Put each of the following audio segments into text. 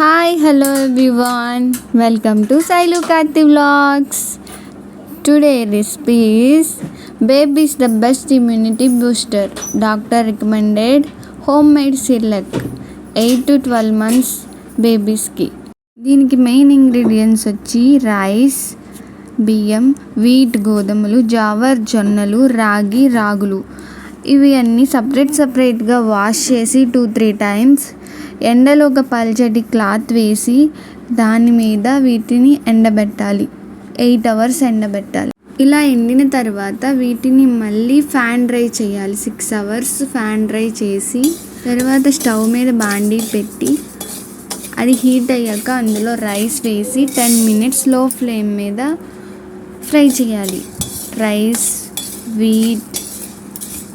Hi hello everyone welcome to Sailu Karthi vlogs today recipes babies the best immunity booster doctor recommended homemade Cerelac eight to twelve months బేబీస్కి దీనికి main ingredients వచ్చి rice బియ్యం wheat గోధుమలు జావర్ జొన్నలు రాగి రాగులు. ఇవి అన్నీ సపరేట్ సపరేట్గా వాష్ చేసి టూ త్రీ టైమ్స్ ఎండలో ఒక పల్చటి క్లాత్ వేసి దాని మీద వీటిని ఎండబెట్టాలి. Eight hours ఎండబెట్టాలి. ఇలా ఎండిన తర్వాత వీటిని మళ్ళీ ఫ్యాన్ డ్రై చేయాలి. సిక్స్ అవర్స్ ఫ్యాన్ డ్రై చేసి తర్వాత స్టవ్ మీద బాండీ పెట్టి అది హీట్ అయ్యాక అందులో రైస్ వేసి టెన్ మినిట్స్లో ఫ్లేమ్ మీద ఫ్రై చేయాలి. రైస్ వీట్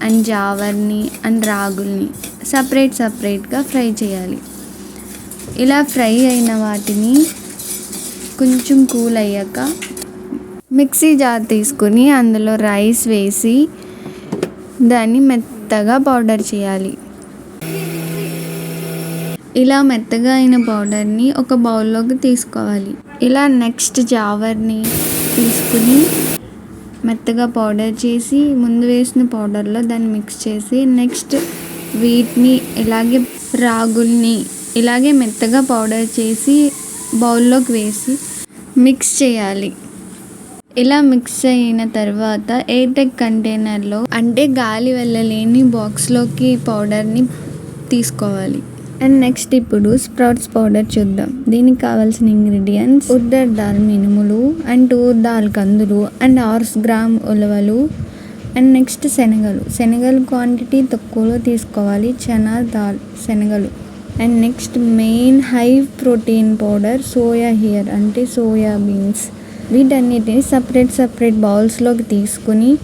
అండ్ జావర్ని అండ్ రాగుల్ని. సపరేట్ సపరేట్గా ఫ్రై చేయాలి. ఇలా ఫ్రై అయిన వాటిని కొంచెం కూల్ అయ్యాక మిక్సీ జార్ తీసుకుని అందులో రైస్ వేసి దాన్ని మెత్తగా పౌడర్ చేయాలి. ఇలా మెత్తగా అయిన పౌడర్ని ఒక బౌల్లోకి తీసుకోవాలి. ఇలా నెక్స్ట్ జావర్ని తీసుకుని మెత్తగా పౌడర్ చేసి ముందు వేసిన పౌడర్లో దాన్ని మిక్స్ చేసి నెక్స్ట్ వీటిని ఇలాగే రాగుల్ని ఇలాగే మెత్తగా పౌడర్ చేసి బౌల్లోకి వేసి మిక్స్ చేయాలి. ఇలా మిక్స్ అయిన తర్వాత ఎయిర్టెక్ కంటైనర్లో అంటే గాలి వెళ్ళలేని బాక్స్లోకి పౌడర్ని తీసుకోవాలి. అండ్ నెక్స్ట్ ఇప్పుడు స్ప్రౌట్స్ పౌడర్ చూద్దాం. దీనికి కావాల్సిన ఇంగ్రీడియంట్స్ ఉద్దర్ దాల్ మినుములు అండ్ టూ దాల్ కందులు అండ్ ఆర్స్ గ్రామ్ ఉలవలు అండ్ నెక్స్ట్ శనగలు. శనగలు క్వాంటిటీ తక్కువలో తీసుకోవాలి. చనా దాల్ శనగలు. And next main high protein powder soya here అంటే సోయా బీన్స్. వీటన్నిటిని సపరేట్ సపరేట్ బౌల్స్లోకి తీసుకుని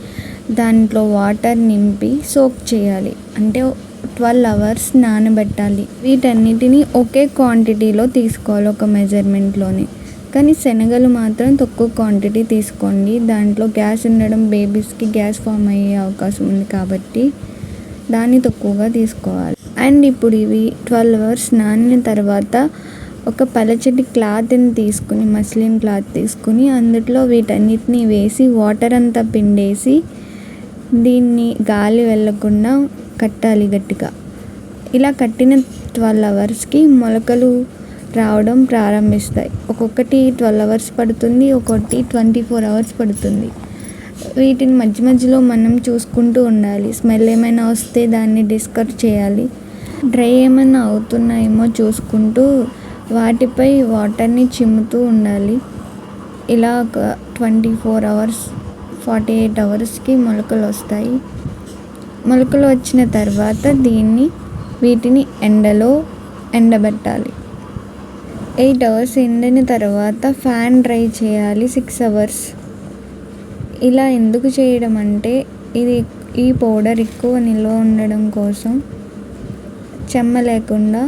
దాంట్లో వాటర్ నింపి సోక్ చేయాలి. అంటే ట్వెల్వ్ అవర్స్ నానబెట్టాలి. వీటన్నిటిని ఒకే క్వాంటిటీలో తీసుకోవాలి ఒక మెజర్మెంట్లోనే కానీ శనగలు మాత్రం తక్కువ క్వాంటిటీ తీసుకోండి. దాంట్లో గ్యాస్ ఉండడం బేబీస్కి గ్యాస్ ఫామ్ అయ్యే అవకాశం ఉంది కాబట్టి దాన్ని తక్కువగా తీసుకోవాలి. అండ్ ఇప్పుడు ఇవి ట్వెల్వ్ అవర్స్ నానిన తర్వాత ఒక పలచటి క్లాత్ని తీసుకుని మస్లిన్ క్లాత్ తీసుకుని అందులో వీటన్నిటిని వేసి వాటర్ అంతా పిండేసి దీన్ని గాలి వెళ్ళకుండా కట్టాలి గట్టిగా. ఇలా కట్టిన ట్వెల్వ్ అవర్స్కి మొలకలు రావడం ప్రారంభిస్తాయి. ఒక్కొక్కటి ట్వెల్వ్ అవర్స్ పడుతుంది ఒక్కొక్కటి ట్వంటీ ఫోర్ అవర్స్ పడుతుంది. వీటిని మధ్య మధ్యలో మనం చూసుకుంటూ ఉండాలి. స్మెల్ ఏమైనా వస్తే దాన్ని డిస్కర్ చేయాలి. డ్రై ఏమైనా అవుతున్నాయేమో చూసుకుంటూ వాటిపై వాటర్ని చిమ్ముతూ ఉండాలి. ఇలా ఒక twenty four hours forty eight అవర్స్కి మొలకలు వస్తాయి. మొలకలు వచ్చిన తర్వాత దీన్ని వీటిని ఎండలో ఎండబెట్టాలి. ఎయిట్ అవర్స్ ఎండిన తర్వాత ఫ్యాన్ డ్రై చేయాలి సిక్స్ అవర్స్. ఇలా ఎందుకు చేయడం అంటే ఇది ఈ పౌడర్ ఎక్కువ నిల్వ ఉండడం కోసం చెమ్మ లేకుండా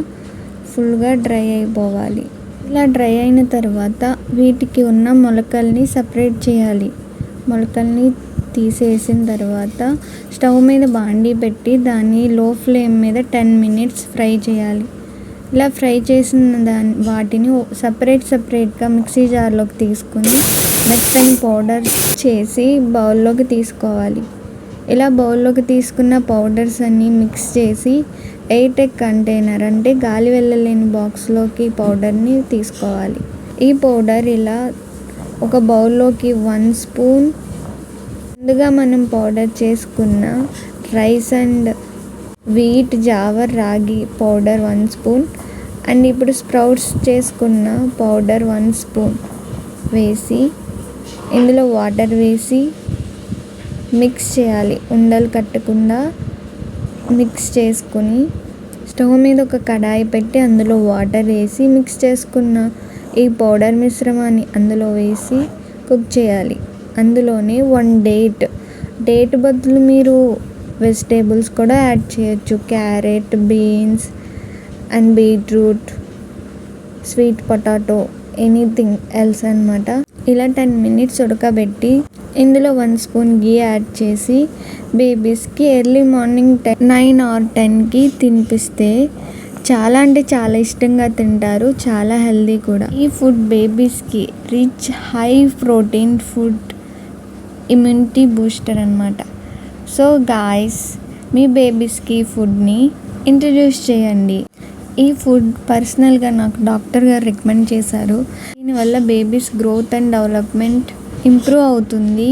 ఫుల్గా డ్రై అయిపోవాలి. ఇలా డ్రై అయిన తర్వాత వీటికి ఉన్న మొలకల్ని సపరేట్ చేయాలి. మొలకల్ని తీసేసిన తర్వాత స్టవ్ మీద బాండీ పెట్టి దాన్ని లో ఫ్లేమ్ మీద టెన్ మినిట్స్ ఫ్రై చేయాలి. ఇలా ఫ్రై చేసిన దాని వాటిని సపరేట్ సపరేట్గా మిక్సీ జార్లోకి తీసుకుని మెత్తని పౌడర్ చేసి బౌల్లోకి తీసుకోవాలి. ఇలా బౌల్లోకి తీసుకున్న పౌడర్స్ అన్నీ మిక్స్ చేసి ఎయిటెక్ కంటైనర్ అంటే గాలి వెళ్ళలేని బాక్స్లోకి పౌడర్ని తీసుకోవాలి. ఈ పౌడర్ ఇలా ఒక బౌల్లోకి వన్ స్పూన్ ముందుగా మనం పౌడర్ చేసుకున్న rice and wheat jowar ragi powder one spoon and ఇప్పుడు స్ప్రౌట్స్ చేసుకున్న పౌడర్ వన్ స్పూన్ వేసి ఇందులో వాటర్ వేసి మిక్స్ చేయాలి. ఉండలు కట్టకుండా మిక్స్ చేసుకుని స్టవ్ మీద ఒక కడాయి పెట్టి అందులో వాటర్ వేసి మిక్స్ చేసుకున్న ఈ పౌడర్ మిశ్రమాన్ని అందులో వేసి కుక్ చేయాలి. అందులోనే వన్ డేట్. డేట్ బదులు మీరు వెజిటేబుల్స్ కూడా యాడ్ చేయొచ్చు. Carrot beans and beetroot sweet potato anything else అనమాట ఇలా టెన్ మినిట్స్ ఉడకబెట్టి ఇందులో వన్ స్పూన్ గీ యాడ్ చేసి బేబీస్కి early morning ten nine or టెన్కి తినిపిస్తే చాలా అంటే చాలా ఇష్టంగా తింటారు చాలా హెల్దీ కూడా. ఈ food బేబీస్కి rich high protein food immunity booster అనమాట సో గాయస్ మీ బేబీస్కి ఫుడ్ని ఇంట్రడ్యూస్ చేయండి. ఈ ఫుడ్ పర్సనల్గా నాకు డాక్టర్ గారు రికమెండ్ చేశారు. దీనివల్ల babies growth and development improve అవుతుంది.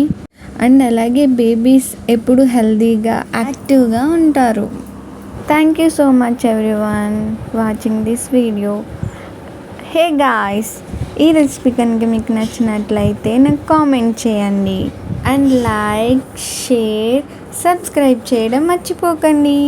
అండ్ అలాగే బేబీస్ ఎప్పుడు హెల్తీగా యాక్టివ్గా ఉంటారు. Thank you so much everyone watching this video. Hey guys ఈ రెసిపీ కనుక మీకు నచ్చినట్లయితే నాకు కామెంట్ చేయండి. అండ్ లైక్ షేర్ సబ్స్క్రైబ్ చేయడం మర్చిపోకండి.